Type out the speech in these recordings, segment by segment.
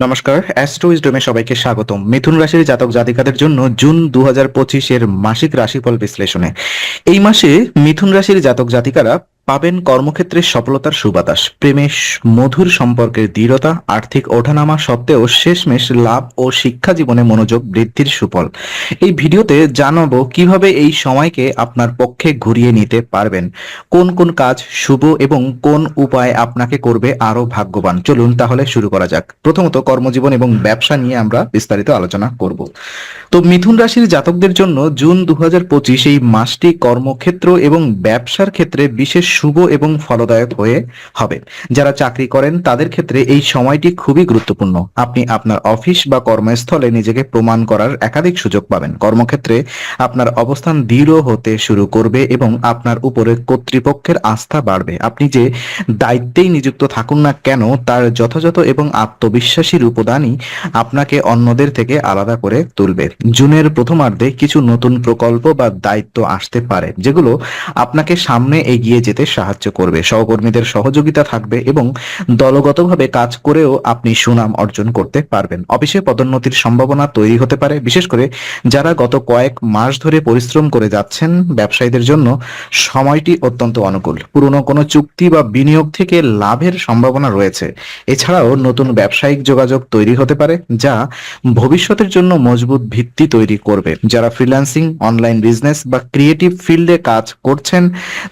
নমস্কার অ্যাস্ট্রো উইজডমে সবাইকে স্বাগতম। মিথুন রাশির জাতক জাতিকাদের জন্য জুন দু হাজার পঁচিশের মাসিক রাশিফল বিশ্লেষণে। এই মাসে মিথুন রাশির জাতক জাতিকারা পাবেন কর্মক্ষেত্রে সফলতার সুবাতাস। প্রেমে মধুর সম্পর্কের দৃঢ়তা, আর্থিক ওঠানামা সত্ত্বেও শেষমেশ লাভ ও শিক্ষা জীবনে মনোযোগ বৃদ্ধির সুফল। এই ভিডিওতে জানাব কীভাবে এই সময়কে আপনার পক্ষে ঘুরিয়ে নিতে পারবেন। কোন কোন কাজ শুভ এবং কোন উপায় আপনাকে করবে আরও ভাগ্যবান। চলুন তাহলে শুরু করা যাক। প্রথমত কর্মজীবন এবং ব্যবসা নিয়ে আমরা বিস্তারিত আলোচনা করব। তো মিথুন রাশির জাতকদের জন্য জুন দু এই মাসটি কর্মক্ষেত্র এবং ব্যবসার ক্ষেত্রে বিশেষ শুভ এবং ফলদায়ক হয়ে হবে। যারা চাকরি করেন, তাদের ক্ষেত্রে এই সময়টি খুবই গুরুত্বপূর্ণ। আপনি আপনার অফিস বা কর্মস্থলে নিজেকে প্রমাণ করার একাধিক সুযোগ পাবেন। কর্মক্ষেত্রে আপনার অবস্থান দৃঢ় হতে শুরু করবে এবং আপনার উপরে কর্তৃপক্ষের আস্থা বাড়বে। আপনি যে দায়িত্বেই নিযুক্ত থাকুন না কেন, তার যথাযথ এবং আত্মবিশ্বাসী উপাদানই আপনাকে অন্যদের থেকে আলাদা করে তুলবে। জুনের প্রথমার্ধে কিছু নতুন প্রকল্প বা দায়িত্ব আসতে পারে, যেগুলো আপনাকে সামনে এগিয়ে যেতে সাহায্য করবে। সহকর্মীদের সহযোগিতা থাকবে এবং দলগতভাবে কাজ করেও আপনি সুনাম অর্জন করতে পারবেন। অফিসে পদোন্নতির সম্ভাবনা তৈরি হতে পারে, বিশেষ করে যারা গত কয়েক মাস ধরে পরিশ্রম করে যাচ্ছেন ব্যবসায়ীদের জন্য সময়টি অত্যন্ত অনুকূল। পুরনো কোনো চুক্তি বা বিনিয়োগ থেকে লাভের সম্ভাবনা রয়েছে। এছাড়াও নতুন ব্যবসায়িক যোগাযোগ তৈরি হতে পারে, যা ভবিষ্যতের জন্য মজবুত ভিত্তি তৈরি করবে। যারা ফ্রিল্যান্সিং অনলাইন বিজনেস বা ক্রিয়েটিভ ফিল্ডে কাজ করছেন,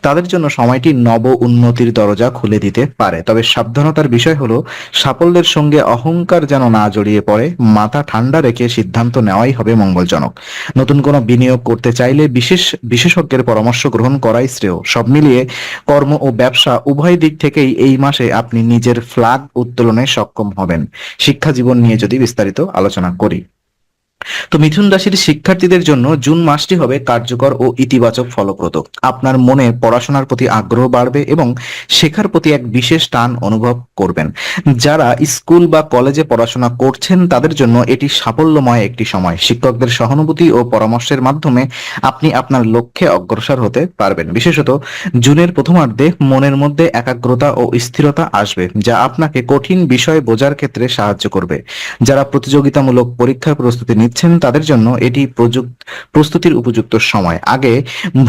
তাদের জন্য সময়টি নব উন্নতির দরজা খুলে দিতে পারে। তবে সাবধানতার বিষয় হলো, সাফল্যের সঙ্গে অহংকার যেন না জড়িয়ে পড়ে, মাথা ঠান্ডা রেখে সিদ্ধান্ত নেওয়াই হবে মঙ্গলজনক। নতুন কোনো বিনিয়োগ করতে চাইলে বিশেষ, বিশেষজ্ঞের পরামর্শ গ্রহণ করাই শ্রেয়। সব মিলিয়ে কর্ম ও ব্যবসা উভয় দিক থেকেই এই মাসে আপনি নিজের ফ্ল্যাগ উত্তোলনে সক্ষম হবেন। শিক্ষা জীবন নিয়ে যদি বিস্তারিত আলোচনা করি। তো মিথুন রাশির শিক্ষার্থীদের জন্য জুন মাসটি হবে কার্যকর ও ইতিবাচক ফলপ্রদ। আপনার মনে পড়াশোনার প্রতি আগ্রহ বাড়বে এবং শেখার প্রতি এক বিশেষ টান অনুভব করবেন। যারা স্কুল বা কলেজে পড়াশোনা করছেন, তাদের জন্য এটি সাফল্যময় একটি সময়। শিক্ষকদের সহানুভূতি ও পরামর্শের মাধ্যমে আপনি আপনার লক্ষ্যে অগ্রসর হতে পারবেন। বিশেষত জুনের প্রথমার্ধে মনের মধ্যে একাগ্রতা ও স্থিরতা আসবে, যা আপনাকে কঠিন বিষয় বোঝার ক্ষেত্রে সাহায্য করবে। যারা প্রতিযোগিতামূলক পরীক্ষার প্রস্তুতি নিচ্ছেন তাদের জন্য এটি প্রস্তুতির উপযুক্ত সময়। আগে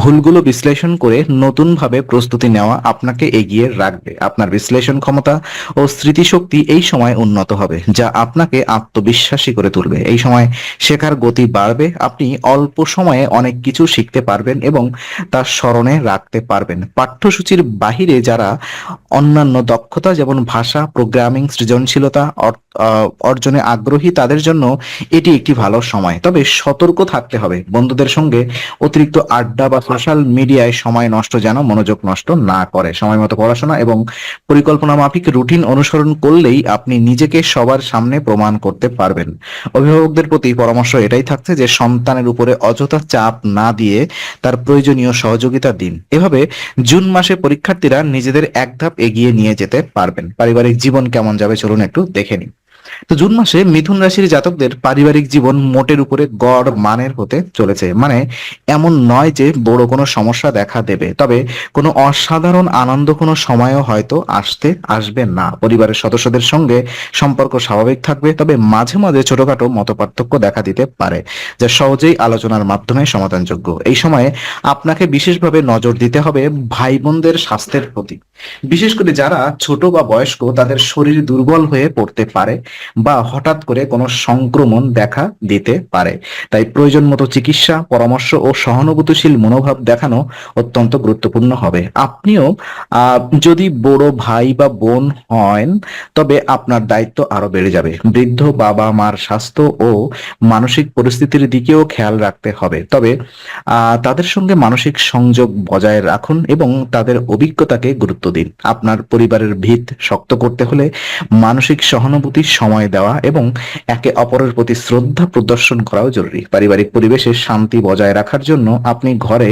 ভুলগুলো বিশ্লেষণ করে নতুনভাবে প্রস্তুতি নেওয়া আপনাকে এগিয়ে রাখবে। আপনার বিশ্লেষণ ক্ষমতা ও স্মৃতিশক্তি এই সময় উন্নত হবে, যা আপনাকে আত্মবিশ্বাসী করে তুলবে। এই সময় শেখার গতি বাড়বে, আপনি অল্প সময়ে অনেক কিছু শিখতে পারবেন এবং তা স্মরণে রাখতে পারবেন। পাঠ্যসূচির বাহিরে যারা অন্যান্য দক্ষতা যেমন ভাষা, প্রোগ্রামিং, সৃজনশীলতা অর্জনে আগ্রহী, তাদের জন্য এটি একটি ভালো সময়। তবে সতর্ক থাকতে হবে। বন্ধুদের সঙ্গে অতিরিক্ত আড্ডা বা সোশ্যাল মিডিয়ায় সময় নষ্ট যেন মনোযোগ নষ্ট না করে। সময় মতো পড়াশোনা এবং পরিকল্পনা মাফিক রুটিন অনুসরণ করলেই আপনি নিজেকে সবার সামনে প্রমাণ করতে পারবেন। অভিভাবকদের প্রতি পরামর্শ এটাই থাকছে যে, সন্তানের উপরে অযথা চাপ না দিয়ে তার প্রয়োজনীয় সহযোগিতা দিন। এভাবে জুন মাসে পরীক্ষার্থীরা নিজেদের এক ধাপ এগিয়ে নিয়ে যেতে পারবেন। পারিবারিক জীবন কেমন যাবে চলুন একটু দেখে নিই তো জুন মাসে মিথুন রাশির জাতকদের পারিবারিক জীবন মোটের উপরে গড় মানের হতে চলেছে। মানে এমন নয় যে বড় কোনো সমস্যা দেখা দেবে। তবে কোনো অসাধারণ আনন্দ কোনো সময়ও হয়তো আসতে আসবে না। পরিবারের সদস্যদের সঙ্গে সম্পর্ক স্বাভাবিক থাকবে, তবে মাঝে মাঝে ছোটখাটো মতপার্থক্য দেখা দিতে পারে, যা সহজেই আলোচনার মাধ্যমে সমাধানযোগ্য। এই সময়ে আপনাকে বিশেষভাবে নজর দিতে হবে ভাই বোনদের স্বাস্থ্যের প্রতি। বিশেষ করে যারা ছোট বা বয়স্ক, তাদের শরীর দুর্বল হয়ে পড়তে পারে বা হঠাৎ করে কোনো সংক্রমণ দেখা দিতে পারে। তাই প্রয়োজন মতো চিকিৎসা, পরামর্শ ও সহানুভূতিশীল মনোভাব দেখানো অত্যন্ত গুরুত্বপূর্ণ হবে। আপনিও যদি বড় ভাই বা বোন হন, তবে আপনার দায়িত্ব আরও বেড়ে যাবে। বৃদ্ধ বাবা মার স্বাস্থ্য ও মানসিক পরিস্থিতির দিকেও খেয়াল রাখতে হবে। তবে তাদের সঙ্গে মানসিক সংযোগ বজায় রাখুন এবং তাদের অভিজ্ঞতাকে গুরুত্ব দিন আপনার পরিবারের ভিত শক্ত করতে হলে মানসিক সহানুভূতির সময় দেওয়া এবং একে অপরের প্রতি শ্রদ্ধা প্রদর্শন করাও জরুরি। পারিবারিক পরিবেশে শান্তি বজায় রাখার জন্য আপনি ঘরে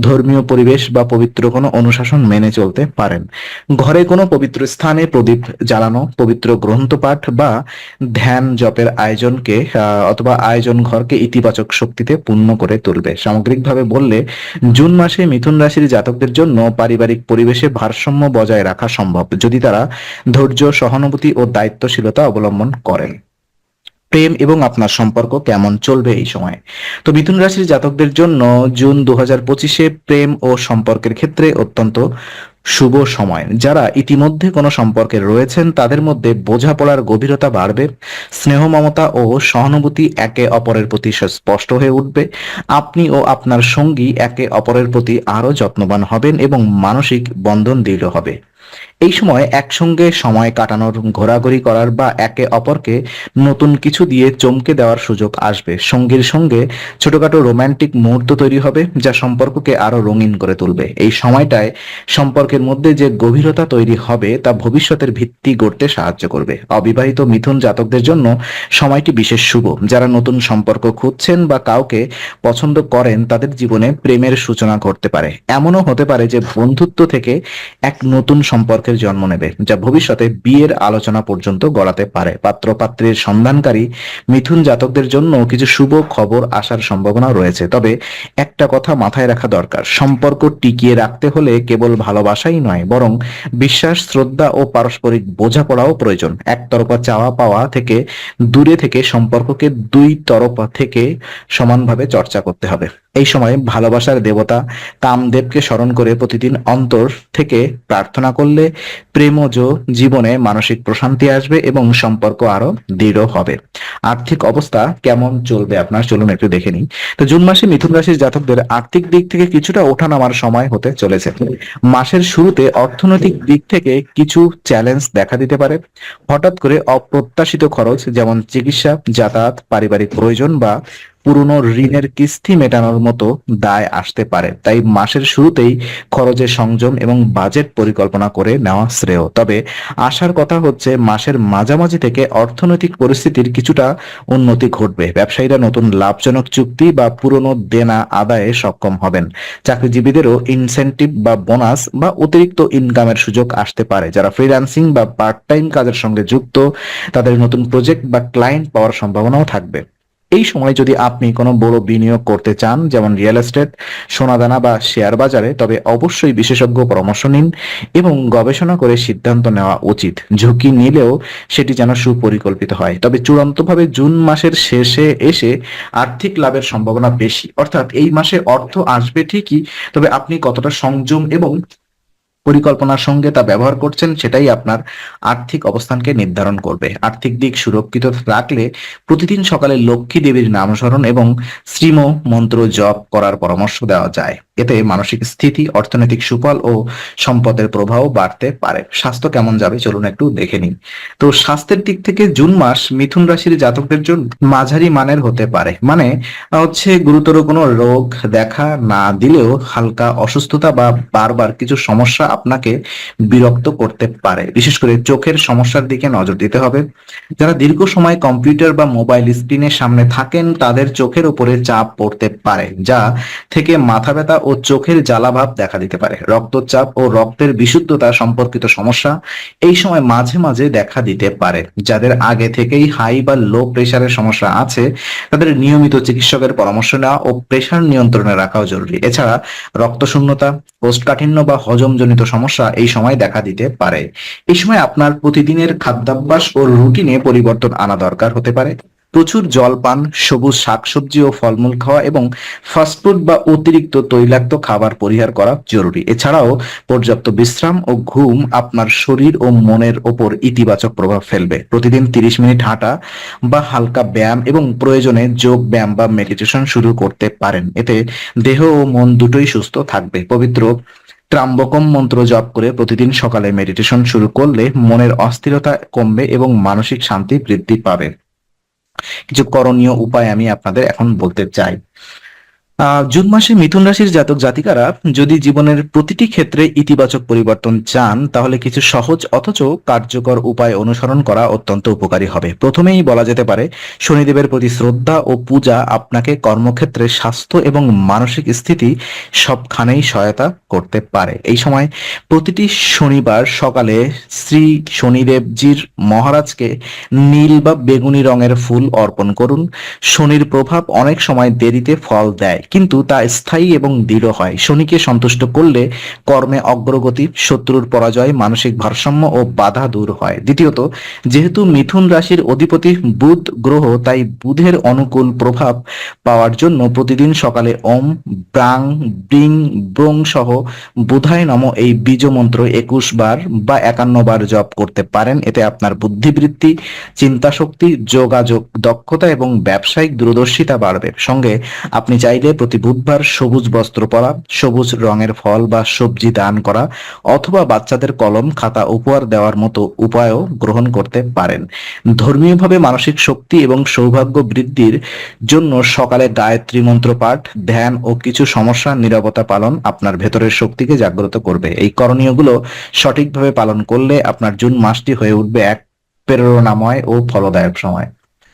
ধর্মীয় পরিবেশ বা পবিত্র কোনো অনুশাসন মেনে চলতে পারেন। ঘরে কোনো পবিত্র স্থানে প্রদীপ জ্বালানো, পবিত্র গ্রন্থপাঠ বা ধ্যান জপের আয়োজনকে অথবা আয়োজন ঘরকে ইতিবাচক শক্তিতে পূর্ণ করে তুলবে। সামগ্রিকভাবে বললে, জুন মাসে মিথুন রাশির জাতকদের জন্য পারিবারিক পরিবেশে ভারসাম্য বজায় রাখা সম্ভব, যদি তারা ধৈর্য, সহানুভূতি ও দায়িত্বশীলতা অবলম্বন করেন। প্রেম এবং আপনার সম্পর্ক কেমন চলবে এই সময়? তো মিথুন রাশির জাতকদের জন্য জুন দু হাজার পঁচিশে প্রেম ও সম্পর্কের ক্ষেত্রে অত্যন্ত শুভ সময়। যারা ইতিমধ্যে কোনো সম্পর্কে রয়েছেন, তাদের মধ্যে বোঝাপড়ার গভীরতা বাড়বে, স্নেহ মমতা ও সহানুভূতি একে অপরের প্রতি স্পষ্ট হয়ে উঠবে, আপনি ও আপনার সঙ্গী একে অপরের প্রতি আরও যত্নবান হবেন এবং মানসিক বন্ধন দৃঢ় হবে। এই সময় একসঙ্গে সময় কাটানোর, ঘোরাঘুরি করার বা একে অপরকে নতুন কিছু দিয়ে চমকে দেওয়ার সুযোগ আসবে। সঙ্গীর সঙ্গে ছোটখাটো রোমান্টিক মুহূর্ত তৈরি হবে, যা সম্পর্ককে আরও রঙিন করে তুলবে। এই সময়টায় সম্পর্কের মধ্যে যে গভীরতা তৈরি হবে, তা ভবিষ্যতের ভিত্তি গড়তে সাহায্য করবে। অবিবাহিত মিথুন জাতকদের জন্য সময়টি বিশেষ শুভ। যারা নতুন সম্পর্ক খুঁজছেন বা কাউকে পছন্দ করেন, তাদের জীবনে প্রেমের সূচনা ঘটতে পারে। এমনও হতে পারে যে বন্ধুত্ব থেকে এক নতুন সম্পর্কের জন্ম নেবে, যা ভবিষ্যতে বিয়ের আলোচনা পর্যন্ত গড়াতে পারে। পাত্র পাত্রের সন্ধানকারী মিথুন জাতকদের জন্য কিছু শুভ খবর আসার সম্ভাবনা রয়েছে। তবে একটা কথা মাথায় রাখা দরকার, সম্পর্ক টিকিয়ে রাখতে হলে কেবল ভালোবাসাই নয়, বরং বিশ্বাস, শ্রদ্ধা ও পারস্পরিক বোঝাপড়াও প্রয়োজন। একতরফা চাওয়া পাওয়া থেকে দূরে থেকে সম্পর্ককে দুই তরফা থেকে সমানভাবে চর্চা করতে হবে। এই সময় ভালোবাসার দেবতা কামদেবকে স্মরণ করে প্রতিদিন অন্তর থেকে প্রার্থনা করলে প্রেমজ জীবনে মানসিক প্রশান্তি আসবে এবং সম্পর্ক আরও দৃঢ় হবে। আর্থিক অবস্থা কেমন চলবে আপনার? চলুন একটু দেখে নিই। তো জুন মাসে মিথুন রাশির জাতকদের আর্থিক দিক থেকে কিছুটা ওঠানামার সময় হতে চলেছে। মাসের শুরুতে অর্থনৈতিক দিক থেকে কিছু চ্যালেঞ্জ দেখা দিতে পারে। হঠাৎ করে অপ্রত্যাশিত খরচ, যেমন চিকিৎসা, যাতায়াত, পারিবারিক প্রয়োজন বা পুরনো ঋণের কিস্তি মেটানোর মতো দায় আসতে পারে। তাই মাসের শুরুতেই খরচের সংযম এবং বাজেট পরিকল্পনা করে নেওয়া শ্রেয়। তবে আশার কথা হচ্ছে, মাসের মাঝামাঝি থেকে অর্থনৈতিক পরিস্থিতির কিছুটা উন্নতি ঘটবে। ব্যবসায়ীরা নতুন লাভজনক চুক্তি বা পুরনো দেনা আদায়ে সক্ষম হবেন। চাকরিজীবীদেরও ইনসেন্টিভ বা বোনাস বা অতিরিক্ত ইনকামের সুযোগ আসতে পারে। যারা ফ্রিল্যান্সিং বা পার্ট টাইম কাজের সঙ্গে যুক্ত, তাদের নতুন প্রজেক্ট বা ক্লায়েন্ট পাওয়ার সম্ভাবনাও থাকবে। এই সময় যদি আপনি কোনো বড় বিনিয়োগ করতে চান, যেমন রিয়েল এস্টেট, সোনাদানা বা শেয়ার বাজারে, তবে অবশ্যই বিশেষজ্ঞ পরামর্শ নিন এবং গবেষণা করে সিদ্ধান্ত নেওয়া উচিত। ঝুঁকি নিলেও সেটি যেন সুপরিকল্পিত হয়। তবে চূড়ান্তভাবে জুন মাসের শেষে এসে আর্থিক লাভের সম্ভাবনা বেশি। অর্থাৎ এই মাসে অর্থ আসবে ঠিকই, তবে আপনি কতটা সংযম এবং পরিকল্পনার সঙ্গে তা ব্যবহার করছেন, সেটাই আপনার আর্থিক অবস্থানকে নির্ধারণ করবে। আর্থিক দিক সুরক্ষিত রাখলে প্রতিদিন সকালে লক্ষ্মী দেবীর নামস্মরণ এবং শ্রীম মন্ত্র জপ করার পরামর্শ দেওয়া যায়। এতে মানসিক স্থিতি, অর্থনৈতিক সুফল ও সম্পদের প্রভাব বাড়তে পারে। স্বাস্থ্য কেমন যাবে চলুন একটু দেখে নিই। তো স্বাস্থ্যের দিক থেকে জুন মাস মিথুন রাশির জাতকদের জন্য মাঝারি মানের হতে পারে। মানে হচ্ছে গুরুতর কোনো রোগ দেখা না দিলেও হালকা অসুস্থতা বা বারবার কিছু সমস্যা আপনাকে বিরক্ত করতে পারে। বিশেষ করে চোখের সমস্যার দিকে নজর দিতে হবে। যারা দীর্ঘ সময় কম্পিউটার বা মোবাইল স্ক্রিনের সামনে থাকেন, তাদের চোখের উপরে চাপ পড়তে পারে, যা থেকে মাথা ব্যথা চোখের জ্বালাভাব দেখা দিতে পারে। রক্তচাপ ও রক্তের বিশুদ্ধতা সম্পর্কিত সমস্যা এই সময় মাঝে মাঝে দেখা দিতে পারে। যাদের আগে থেকেই হাই বা লো প্রেশারের সমস্যা আছে, তাদের নিয়মিত চিকিৎসকের পরামর্শ নেওয়া ও প্রেশার নিয়ন্ত্রণে রাখাও জরুরি। এছাড়া রক্তশূন্যতা কোষ্ঠকাঠিন্য বা হজমজনিত সমস্যা এই সময় দেখা দিতে পারে। এই সময় আপনার প্রতিদিনের খাদ্যাভ্যাস ও রুটিনে পরিবর্তন আনা দরকার হতে পারে। প্রচুর জল পান, সবুজ শাকসবজি ও ফলমূল খাওয়া এবং ফাস্টফুড বা অতিরিক্ত তৈলাক্ত খাবার পরিহার করা জরুরি। এছাড়াও পর্যাপ্ত বিশ্রাম ও ঘুম আপনার শরীর ও মনের ওপর ইতিবাচক প্রভাব ফেলবে। প্রতিদিন তিরিশ মিনিট হাঁটা বা হালকা ব্যায়াম এবং প্রয়োজনে যোগ ব্যায়াম বা মেডিটেশন শুরু করতে পারেন। এতে দেহ ও মন দুটোই সুস্থ থাকবে। পবিত্র ত্রাম্বকম মন্ত্র জপ করে প্রতিদিন সকালে মেডিটেশন শুরু করলে মনের অস্থিরতা কমবে এবং মানসিক শান্তি বৃদ্ধি পাবে। কিছু করণীয় উপায় আমি আপনাদের এখন বলতে চাই। জুন মাসে মিথুন রাশির জাতক জাতিকারা যদি জীবনের প্রতিটি ক্ষেত্রে ইতিবাচক পরিবর্তন চান, তাহলে কিছু সহজ অথচ কার্যকর উপায় অনুসরণ করা অত্যন্ত উপকারী হবে। প্রথমেই বলা যেতে পারে, শনিদেবের প্রতি শ্রদ্ধা ও পূজা আপনাকে কর্মক্ষেত্রে স্বাস্থ্য এবং মানসিক স্থিতি সবখানেই সহায়তা করতে পারে। এই সময় প্রতিটি শনিবার সকালে শ্রী শনিদেবজির মহারাজকে নীল বা বেগুনি রঙের ফুল অর্পণ করুন। শনির প্রভাব অনেক সময় দেরিতে ফল দেয়। কিন্তু তা স্থায়ী এবং দৃঢ় হয়। শনিকে সন্তুষ্ট করলে কর্মে অগ্রগতি, শত্রুর পরাজয়, মানসিক ভারসাম্য ও বাধা দূর হয়। দ্বিতীয়ত, যেহেতু মিথুন রাশির অধিপতি বুধ গ্রহ, তাই বুধের অনুকূল প্রভাব পাওয়ার জন্য প্রতিদিন সকালে ওম, ব্রাং, ব্রিং, ব্রং সহ বুধায় নম এই বীজ মন্ত্র একুশ বার বা একান্ন বার জপ করতে পারেন। এতে আপনার বুদ্ধিবৃত্তি চিন্তা শক্তি যোগাযোগ দক্ষতা এবং ব্যবসায়িক দূরদর্শিতা বাড়বে। সঙ্গে আপনি চাইলে প্রতি বুধবার সবুজ বস্ত্র পরা, সবুজ রঙের ফল বা সবজি দান করা অথবা বাচ্চাদের কলম, খাতা, উপহার দেওয়ার মতো উপায়ও গ্রহণ করতে পারেন। ধর্মীয়ভাবে মানসিক শক্তি এবং সৌভাগ্য বৃদ্ধির জন্য সকালে গায়ত্রী মন্ত্র পাঠ, ধ্যান ও কিছু সমস্যা নিরাপত্তা পালন আপনার ভেতরের শক্তিকে জাগ্রত করবে। এই করণীয়গুলো সঠিকভাবে পালন করলে আপনার জুন মাসটি হয়ে উঠবে এক প্রেরণাময় ও ফলদায়ক সময়।